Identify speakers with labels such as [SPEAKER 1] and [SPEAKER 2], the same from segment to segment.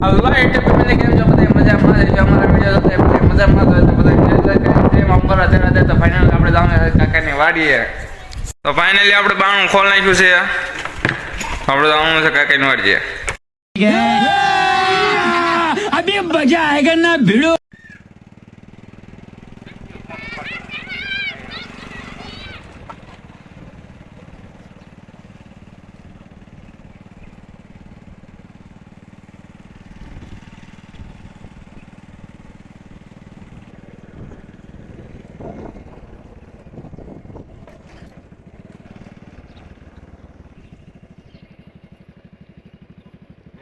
[SPEAKER 1] Hello એટલે વાડીએ તો ફાઇનલી આપણે બાણું ખોલ નાખ્યું છે. આપણે જાણું છે, કાકાની વાડીએ
[SPEAKER 2] અભી મજા આયેગા ના ભીડો.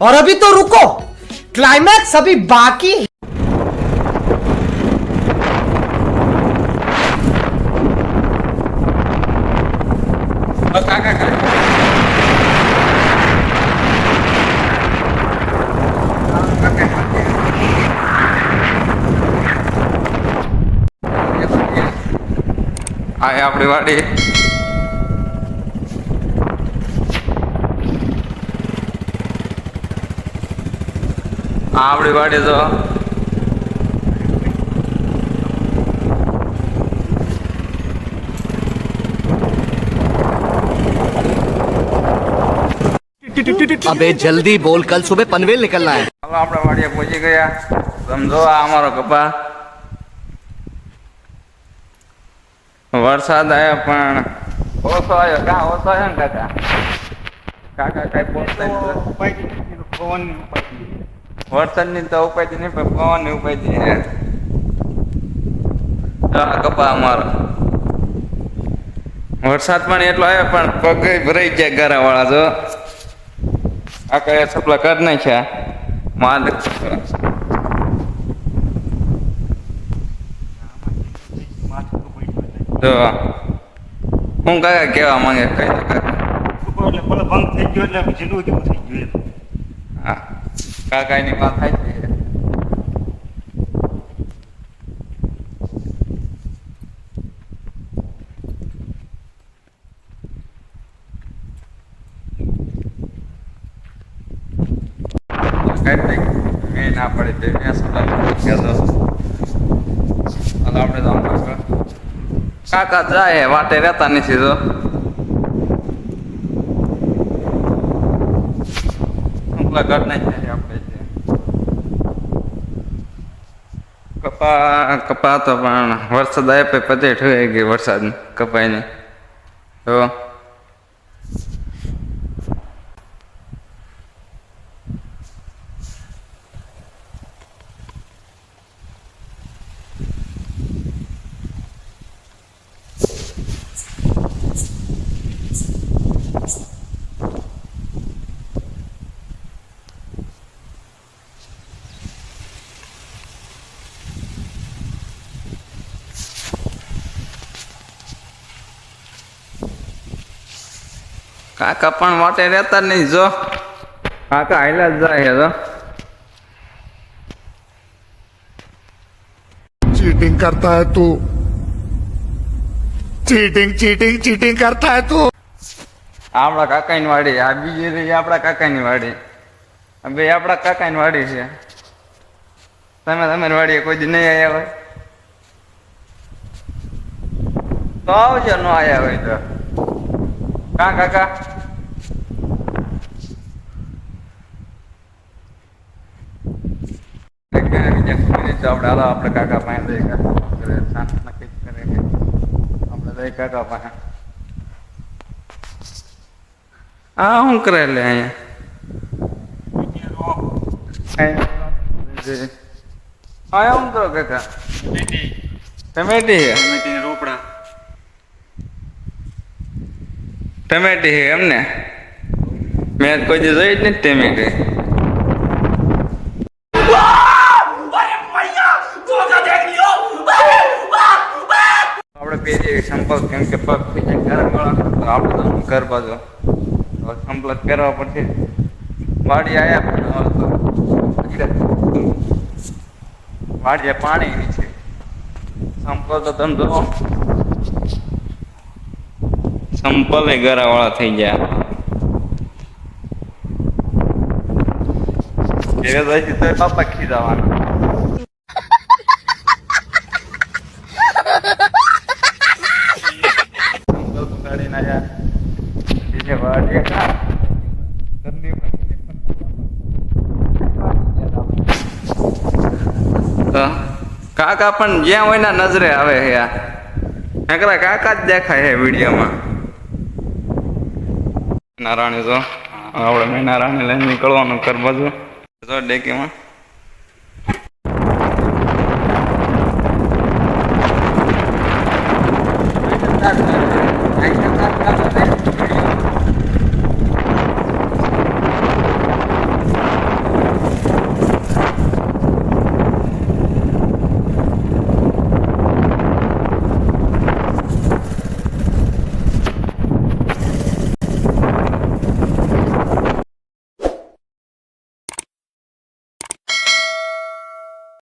[SPEAKER 3] और अभी तो रुको क्लाइमैक्स अभी बाकी है
[SPEAKER 1] તો કાકા કાકા આ એ આપણી વાડી આવડી વાડી તો.
[SPEAKER 4] અબે જલ્દી બોલ કલ સુબહ પનવેલ નીકળના હે.
[SPEAKER 1] ચાલો આપણે વાડીએ પહોંચી ગયા. સમજો આ અમારો કપા. વરસાદ આવ્યો પણ ઓછો આવ્યો. કા ઓછો આવ્યો ને કાકા? કાકા કઈ પહોંચતા વરસાદની તો ઉપાધિ નહીં પણ પવનની આ કપા અમારો. વરસાદ પણ એટલો આવ્યો પણ પગ ભરાઈ ગયા ઘરા વાળા જો. આ કયા સપલા કરી નાખ્યા? માલ તો હું કાકા કેવા માંગે કઈ દો કાકા હા. કાકા એની વાત થાય છે. ના પડે તે આપણે જાઉં કાકા જાય, વાટે રહેતા નથી તો. ઘર નહીં થાય આપણે જે. કપા કપા તો પણ વરસાદ પછી પતે ઠવાઈ ગઈ વરસાદ કપાઈને. તો કાકા પણ માટે રહેતા નહીં જો. કાકા આયલા જ જાય જો
[SPEAKER 5] ચીટિંગ કરતા હે તું. ચીટિંગ ચીટિંગ ચીટિંગ કરતા હે તું.
[SPEAKER 1] આપણા કાકાની વાડી આ બીજી રહી આપણા કાકાની વાડી. બે આપણા કાકાની વાડી છે. તમે તમે વાડીએ કોઈ દી નહીં આવ્યા હોય. તો આવજો ન આવ્યા હોય તો. કા કાકા આપણે આપણે કાકા પાસે જઈએ કાકા નક્કી કરે આપણે કાકા પાસે. આ શું કરે લે અહીંયા? હા શું કરો કાકા? ટમેટી છે
[SPEAKER 6] રોપડા.
[SPEAKER 1] ટમેટી છે એમને? મેં કોઈ દી જોઈ જ નથી ટમેટી આપણે પહેરીએ સંપર્ક કેમ કે આપણે તો ઘર બાજુ? સંપર્ક કરવા પડશે. વાડી આવ્યા વાડીએ પાણી છે. સંપર્ક તો જો સંપલે ગરાવાળા થઈ ગયા. ઘેરે તો ખીજાવાના. કાકા પણ જ્યાં હોય ને નજરે આવે છે આ કાકા જ દેખાય છે વિડીયોમાં. નારાયણ જો આપણે મેં નારાયણ લઈને નીકળવાનું કર જો ડેકીમાં.